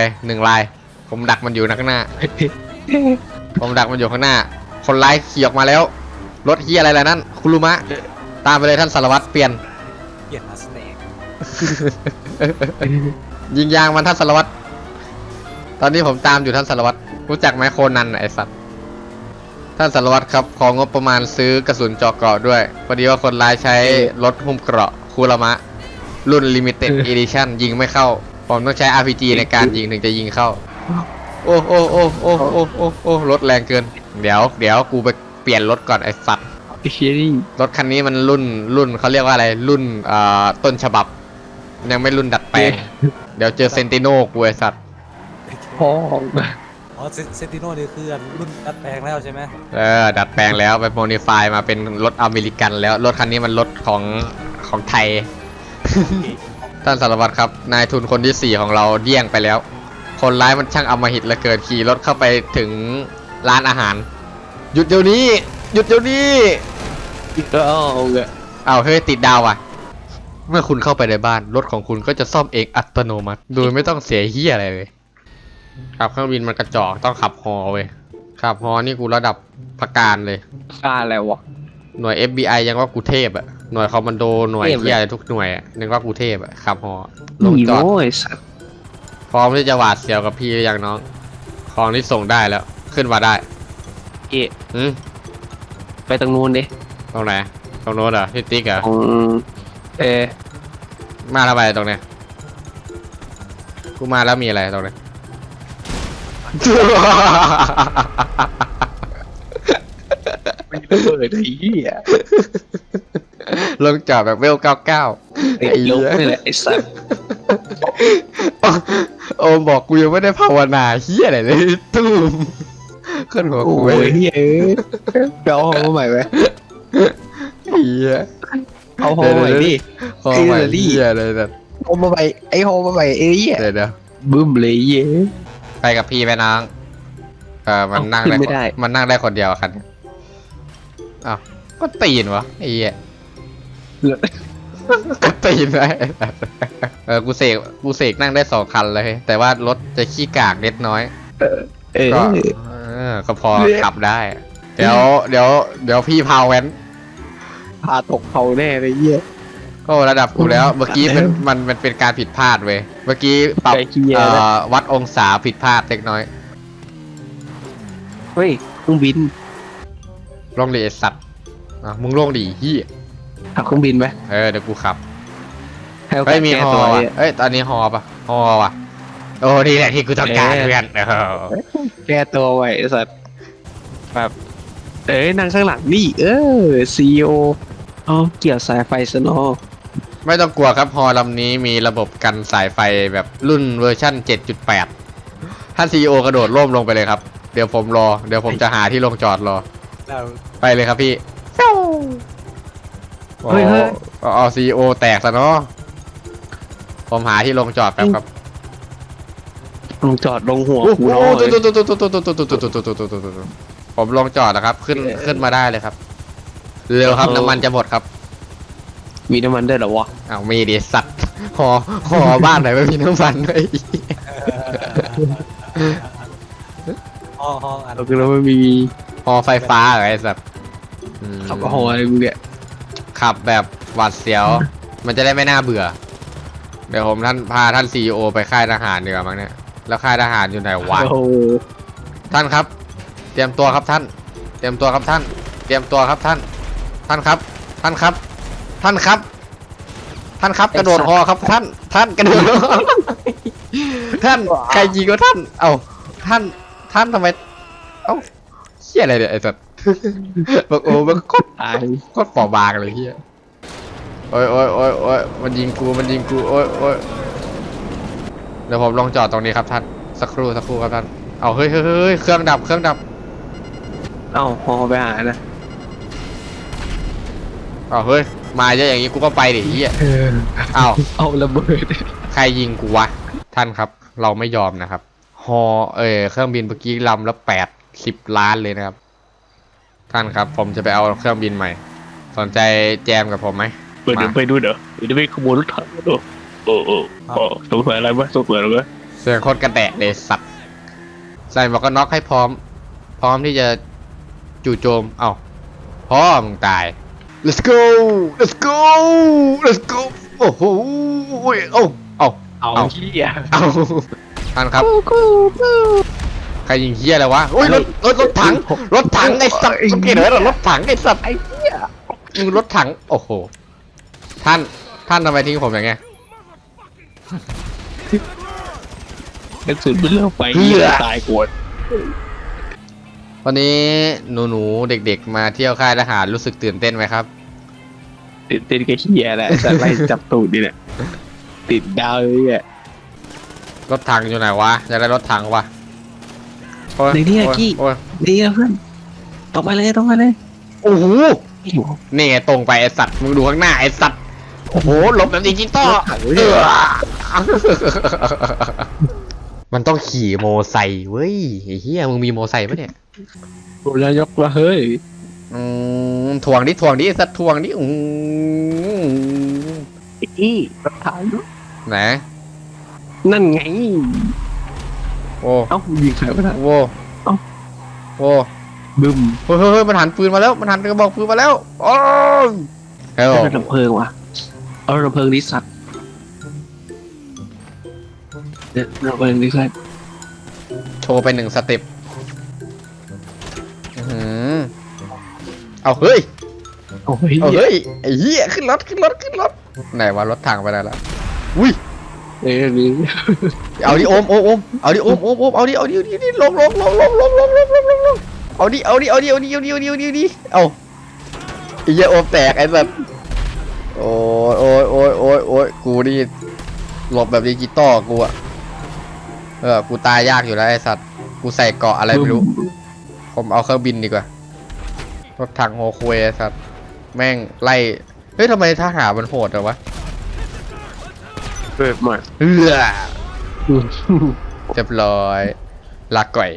ไปหนึ่งลาย ผมดักมันอยู่นะข้างหน้า ผมดักมันอยู่ข้างหน้า คนร้ายขี่ออกมาแล้ว รถเฮียอะไรล่ะนั่น คุรุมะ ตามไปเลยท่านสารวัตรเปลี่ยน เปลี่ยนมาสเนกยิงยางมันท่านสารวัตร ตอนนี้ผมตามอยู่ท่านสารวัตร รู้จักไหมโคนันน่ะไอสัตว์ ท่านสารวัตรครับของงบประมาณซื้อกระสุนเจาะเกราะด้วย พอดีว่าคนร้ายใช้รถหุ้มเกราะคูรามะ รุ่น Limited Edition ยิงไม่เข้า ผมต้องใช้ RPG ในการยิงถึงจะยิงเข้า โอ้โอ้โอ้โอ้โอ้โอ้โอ้รถแรงเกิน เดี๋ยวเดี๋ยวกูไปเปลี่ยนรถก่อนไอสัตว์ไอ้เชี่ยนี่รถคันนี้มันรุ่นรุ่นเขาเรียกว่าอะไรรุ่นเอ่อต้นฉบับ ยังไม่รุ่นดัดแปลงเดี๋ยวเจอเซนติโนกูไอสัตว์พ่ออ๋อเซนติโนนี่คือรุ่นดัดแปลงแล้วใช่ไหมเออดัดแปลงแล้วไปโมดิฟายมาเป็นรถอเมริกันแล้วรถคันนี้มันรถของของไทย ท่านสารวัตรครับ นายทุนคนที่สี่ของเราเดี่ยงไปแล้ว คนร้ายมันช่างอำมหิตเหลือเกินขี่รถเข้าไปถึงร้านอาหาร หยุดเดี๋ยวนี้ หยุดเดี๋ยวนี้ก็เอาเงอะอ้าวเฮ้ยติดดาวอะ เมื่อคุณเข้าไปในบ้าน รถของคุณก็จะซ่อมเองอัตโนมัติ โดยไม่ต้องเสียเฮียอะไรเลยขับเครื่องบินมันกระจอกต้องขับฮอเว้ยขับฮอนี่กูระดับประการเลย ค่าอะไรวะ หน่วย FBI ยังว่ากูเทพอะ หน่วยคอมมานโดหน่วยเทพเลยเฮียอะไรทุกหน่วยอะยังว่ากูเทพอะขับฮอลงอีจอดโว้ยสัตว์พร้อมที่จะหวาดเสียวกับพี่หรือยังน้องของที่ส่งได้แล้ว ขึ้นมาได้เอ๊ะอืมไปตรงนู้นดิตรงไหนตรงโน้นเหรอที่ติ๊กเหรอของเออมาทำไมตรงเนี้ยกูมาแล้วมีอะไรตรงเนี้ยมันระเบิดไอ้เหี้ย ลงจอดแบบเวลเก้าเก้าไอ้ลบนี่แหละไอ้สัตว์โอมบอกกูยังไม่ได้ภาวนาเฮียอะไรเลยตุ้มขึ้นหัวโอ้กูเว้ยยเฮ้ยเอ้ยไปเอาห้องมาใหม่ไหมเฮียเอาห้องมาใหม่ดิพอใหม่เออดิเฮียเลยแบบห้องมาใหม่ไอ้ห้องมาใหม่ไอ้เหี้ยเดี๋ยวเดี๋ยวบึ้มเลยเย้ไปกับพี่ไปน้องเออมันเอ้านั่งขึ้นไม่ได้ได้คนมันนั่งได้คนเดียวอะคันเนี้ยอ้าวก็ตีนวะไอ้เหี้ย ก็ตีนไว้เออกูเสกกูเสกนั่งได้สองคันเลย แต่ว่ารถจะขี้กากเล็กน้อยเออก็เออก็พอขับได้ เดี๋ยว เดี๋ยว เดี๋ยวพี่พาวแว้นพาตกเขาแน่เลยเหี้ยก็ระดับกูแล้ว เมื่อกี้เป็นมันมันเป็นการผิดพลาดเว้ย เมื่อกี้ปรับใจเหี้ยเอ่นะอวัดองศาผิดพลาดเล็กน้อย เฮ้ยเครื่องบินลงดิไอ้สัตว์อะมึงลงดิเฮีย ขับเครื่องบินไหมเออเดี๋ยวกูขับให้โอกาเฮ้สยมีแก้ฮอตัวว่ะเนี่ยเอ้ยตอนนี้ฮอปะฮอว่ะโอ้นี่แหละที่กูต้องการเออเพื่อนเออแก้ตัวไว้ไอ้สัตว์แบบเอ้ยนั่งข้างหลังนี่ เออซีโอเอาเกี่ยวสายไฟซะเนอะไม่ต้องกลัวครับฮอลำนี้มีระบบกันสายไฟแบบรุ่นเวอร์ชั่น 7.8 ท่านซีโอกระโดดร่มลงไปเลยครับ เดี๋ยวผมรอ เดี๋ยวผมจะหาที่ลงจอดรอแล้วไปเลยครับพี่ เฮ้ยเฮ้ย อ๋ซีโอแตกซะเนาะผมหาที่ลงจอดแป๊บครับลงจอดลงหัวกูน้อยผมลงจอดนะครับ ขึ้นขึ้นมาได้เลยครับ เร็วครับน้ำมันจะหมดครับ มีน้ำมันได้หรอวะอ้าวมีดิสัตว์หอหอบ้านไหนไม่มีน้ำมันเลยหอหอเราคือเราไม่มีหอไฟฟ้าอะไรสัตว์ขับหออะไรมึงเนี่ย ขับแบบหวาดเสียว มันจะได้ไม่น่าเบื่อ เดี๋ยวผมท่านพาท่านซีอไปค่ายทหารดีกว่ามั้งเนี่ย แล้วค่ายทหารอยู่ไหนวะโอ้โหท่านครับ เตรียมตัวครับท่าน เตรียมตัวครับท่าน เตรียมตัวครับท่าน ท่านครับ ท่านครับ ท่านครับ ท่านครับกระโดดหอครับท่าน ท่านกระโดดหอท่านใครยิงก็ท่าน เอ้าท่านท่านทำไม เอ้าเฮียอะไรเนี่ยไอ้สัตว์ บอกโอ้มันโคตรตายโคตรเปราะบางเลยเฮียโอ้ยโอ้ยโอ้ยโอ้ยมันยิงกูมันยิงกูโอ้ยโอ้ยเดี๋ยวผมลองจอดตรงนี้ครับท่านสักครู่สักครู่ครับท่านเอาเฮ้ยเฮ้ยเฮ้ยเครื่องดับเครื่องดับเอ้าหอไปหานะเอาเฮ้ยมาเยอะอย่างนี้กูก็ไปดิเฮียเออเอาเอาระเบิดใครยิงกูวะท่านครับ เราไม่ยอมนะครับฮอเออเครื่องบินเมื่อกี้ลำละแปดสิบล้านเลยนะครับ ท่านครับ ผมจะไปเอาเครื่องบินใหม่ สนใจแจมกับผมไหม เปิดเดี๋ยวไปดูเดี๋ยวเดี๋ยวไปขโมยรถถังมาดูโอ้โอ้โอ้สงสัยอะไรไหมสงสัยอะไรไหมเสียงโคตรกระแดะเลยสัตว์ใส่หมวกกันน็อกให้พร้อม พร้อมที่จะจู่โจม เอ้าพ่อมึงตาย let's go let's go let's go โอ้โหเอ้าเอ้าเอาเอาเหี้ยเอ้าท่านครับ ใครยิงเฮียอะไรวะโอ้ยรถรถรถถัง รถถังไอ้สัตว์สังเกตเหรอรถถังไอ้สัตว์ไอ้เหี้ยมึงรถถัง โอ้โห ท่าน ท่านทำไมทิ้งผมอย่างเงี้ย กระสุนมันเลือกไปเหี้เหี้ยยตายกวดวันนี้หนูหนูๆเด็กๆ มาเที่ยวค่ายทหารรู้สึกตื่นเต้นไหมครับ ติดติดกับเหี้ยแหละแต่ไล่จับตูดนี่แหละติดดาวเลยอะรถถังอยู่ไหนวะอยากได้รถถังวะ โอ้ยในนี่อะโอ้ยกี้ โอ้ยดีอะเพื่อนตรงไปเลยตรงไปเลยโอ้โหไม่อยู่นี่ไงตรงไปไอสัตว์มึงดูข้างหน้าไอสัตว์โอ้โหหลบแบบดิจิตอลรถถังเลยเออมันต้องขี่โมไซค์เว้ยไอ้เหี้ยมึงมีโมไซค์ปะเนี่ยผมจะยกว่าเฮ้ยอืมถ่วงดิถ่วงดิไอ้สัตว์ถ่วงดิอืมอีรถถังไหนนั่นไง โอ้เอ้ายิงใครไม่ได้โว้เอ้า โว้บึ้มเฮ้ยเฮ้ยเฮ้ยมันหันปืนมาแล้ว มันหันกระบอกปืนมาแล้วโอ้ยเฮ้ยเอารถดับเพลิงว่ะเอารถดับเพลิงดิสัตว์เนี่ยรถดับเพลิงดิสัตว์โชว์ไปหนึ่งสเต็ปอื้อหือเอาเฮ้ย โอ้ยเอาเฮ้ยไอ้เหี้ยขึ้นรถขึ้นรถขึ้นรถไหนวะรถถังไปไหนแล้วอุ้ย เอ้นี่เอาดิโอมโอมโอมเอาดิโอมโอมโอมเอาดิเอาดิเอาดิเอาดิลงลงลงลงลงลงลงลงลงลงเอาดิเอาดิเอาดิเอาดิเอาดิเอาดิเอาดิเอาดิเอาไอ้เหี้ยโอมแตกไอ้สัสโอ้ยโอ้ยโอ้ยโอ้ยโอ้ยกูนี่หลบแบบดิจิตอลกูอะเออกูตายยากอยู่แล้วไอ้สัตว์กูใส่เกราะอะไรไม่รู้ ผมเอาเครื่องบินดีกว่ารถถังโฮคุยไอ้สัตว์แม่งไล่เฮ้ยทำไมทหารมันโหดจังวะ เปิดมาเออเรียบร้อยลาก่อย